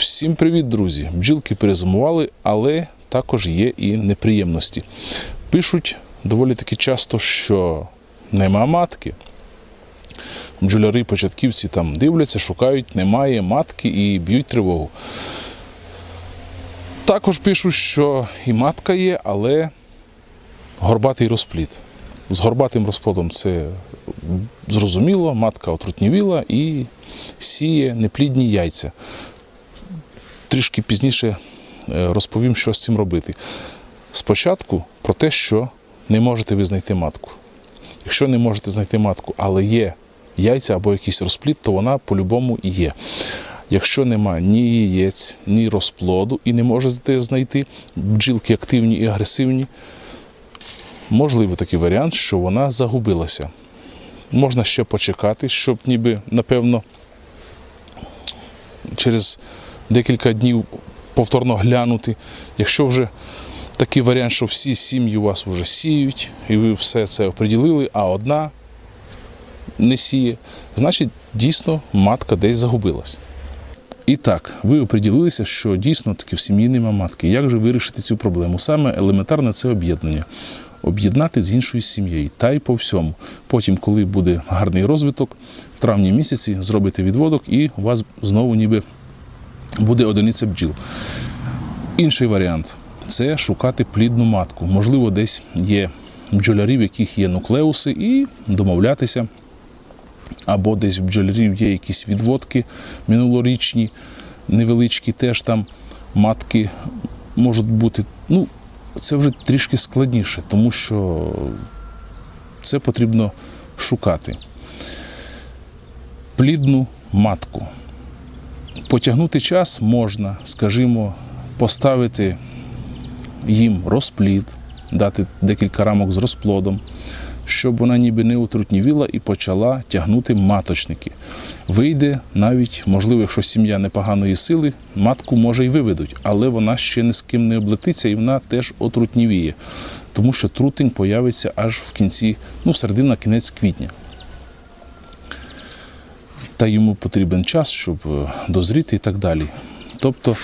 Всім привіт, друзі! Бджілки перезимували, але також є і неприємності. Пишуть доволі таки часто, що нема матки. Бджоляри, початківці там дивляться, шукають, немає матки і б'ють тривогу. Також пишуть, що і матка є, але горбатий розплід. З горбатим розплодом це зрозуміло, матка отрутнівіла і сіє неплідні яйця трішки пізніше е, розповім, що з цим робити. Спочатку про те, що не можете ви знайти матку. Якщо не можете знайти матку, але є яйця або якийсь розплід, то вона по-любому є. Якщо немає ні яєць, ні розплоду і не можете знайти бджілки активні і агресивні, можливий такий варіант, що вона загубилася. Можна ще почекати, щоб ніби, напевно, через декілька днів повторно глянути. Якщо вже такий варіант, що всі сім'ї у вас вже сіють, і ви все це оприділили, а одна не сіє, значить дійсно матка десь загубилась. І так, ви оприділилися, що дійсно таки в сім'ї нема матки. Як же вирішити цю проблему? Саме елементарне це об'єднання. Об'єднати з іншою сім'єю, та й по всьому. Потім, коли буде гарний розвиток, в травні місяці зробите відводок, і у вас знову ніби буде одиниця бджіл. Інший варіант це шукати плідну матку. Можливо, десь є бджолярі, в яких є нуклеуси, і домовлятися. Або десь в бджолярів є якісь відводки минулорічні, невеличкі, теж там матки можуть бути. Ну, це вже трішки складніше, тому що це потрібно шукати. Плідну матку. Потягнути час можна, скажімо, поставити їм розплід, дати декілька рамок з розплодом, щоб вона ніби не отрутнівіла і почала тягнути маточники. Вийде навіть, можливо, якщо сім'я непоганої сили, матку може й виведуть, але вона ще ні з ким не облетиться і вона теж отрутнівіє, тому що трутень появиться аж в кінці, ну, середина, кінець квітня та йому потрібен час, щоб е, дозріти і так далі. Тобто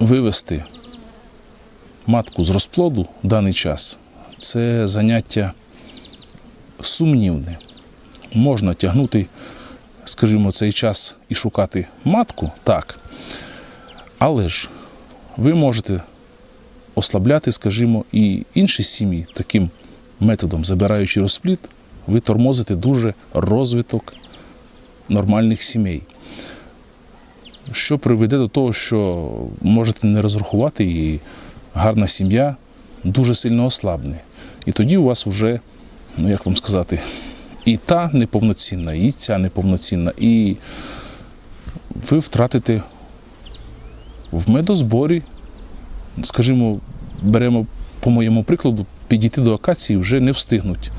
вивести матку з розплоду в даний час це заняття сумнівне. Можна тягнути, скажімо, цей час і шукати матку, так. Але ж ви можете ослабляти, скажімо, і інші сім'ї таким методом, забираючи розплід, ви тормозите дуже розвиток нормальних сімей. Що приведе до того, що можете не розрахувати, і гарна сім'я дуже сильно ослабне. І тоді у вас вже, ну як вам сказати, і та неповноцінна, і ця неповноцінна, і ви втратите в медозборі, скажімо, беремо по моєму прикладу, підійти до акації вже не встигнуть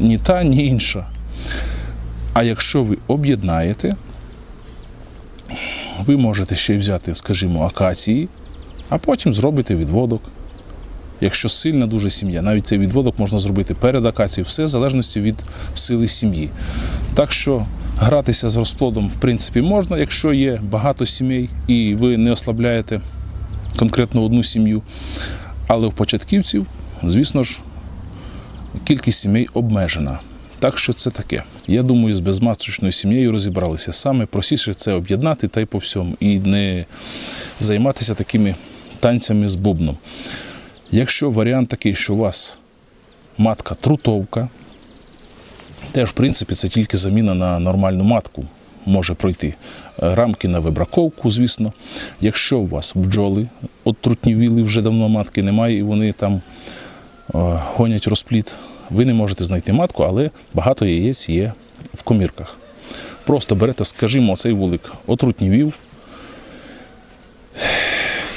ні та, ні інша. А якщо ви об'єднаєте, ви можете ще взяти, скажімо, акації, а потім зробите відводок. Якщо сильна дуже сім'я, навіть цей відводок можна зробити перед акацією, все в залежності від сили сім'ї. Так що гратися з розплодом, в принципі, можна, якщо є багато сімей і ви не ослабляєте конкретно одну сім'ю. Але в початківців, звісно ж, кількість сімей обмежена. Так що це таке. Я думаю, з безматочною сім'єю розібралися. Саме простіше це об'єднати та й по всьому, і не займатися такими танцями з бубном. Якщо варіант такий, що у вас матка трутовка, теж, в принципі, це тільки заміна на нормальну матку може пройти. Е, Рамки на вибраковку, звісно. Якщо у вас бджоли от трутнівіли, вже давно матки немає, і вони там гонять розплід, ви не можете знайти матку, але багато яєць є в комірках. Просто берете, скажімо, цей вулик отрутнівів,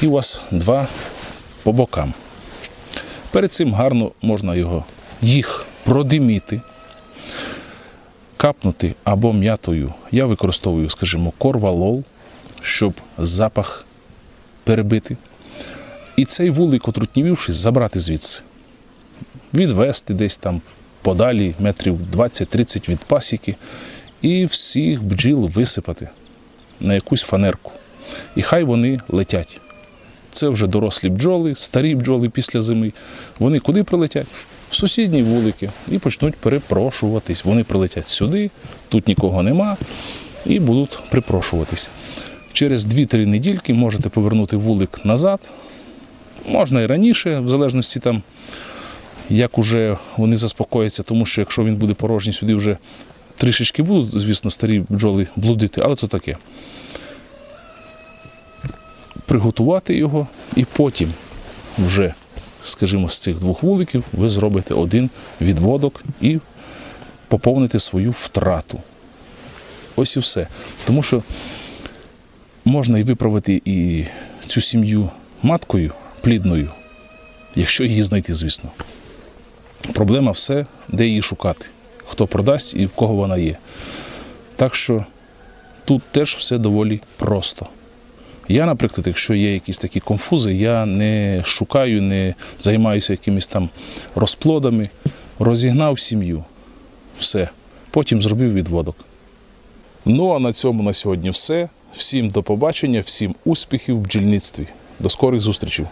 і у вас два по бокам. Перед цим гарно можна його їх продиміти, капнути або м'ятою. Я використовую, скажімо, корвалол, щоб запах перебити. І цей вулик, отрутнівівшись, забрати звідси, відвести десь там подалі метрів 20-30 від пасіки і всіх бджіл висипати. на якусь фанерку. І хай вони летять. Це вже дорослі бджоли, старі бджоли після зими. Вони куди прилетять? В сусідні вулики і почнуть перепрошуватись. Вони прилетять сюди, тут нікого нема, і будуть припрошуватись. Через 2-3 недільки можете повернути вулик назад. Можна і раніше, в залежності там, як уже вони заспокояться, тому що якщо він буде порожній, сюди вже трішечки будуть, звісно, старі бджоли блудити, але це таке. Приготувати його і потім вже, скажімо, з цих двох вуликів ви зробите один відводок і поповните свою втрату. Ось і все. Тому що можна і виправити і цю сім'ю маткою плідною, якщо її знайти, звісно. Проблема все, де її шукати, хто продасть і в кого вона є. Так що тут теж все доволі просто. Я, наприклад, якщо є якісь такі конфузи, я не шукаю, не займаюся якимись там розплодами, розігнав сім'ю. Все. Потім зробив відводок. Ну а на цьому на сьогодні все. Всім до побачення, всім успіхів в бджільництві. До скорих зустрічей!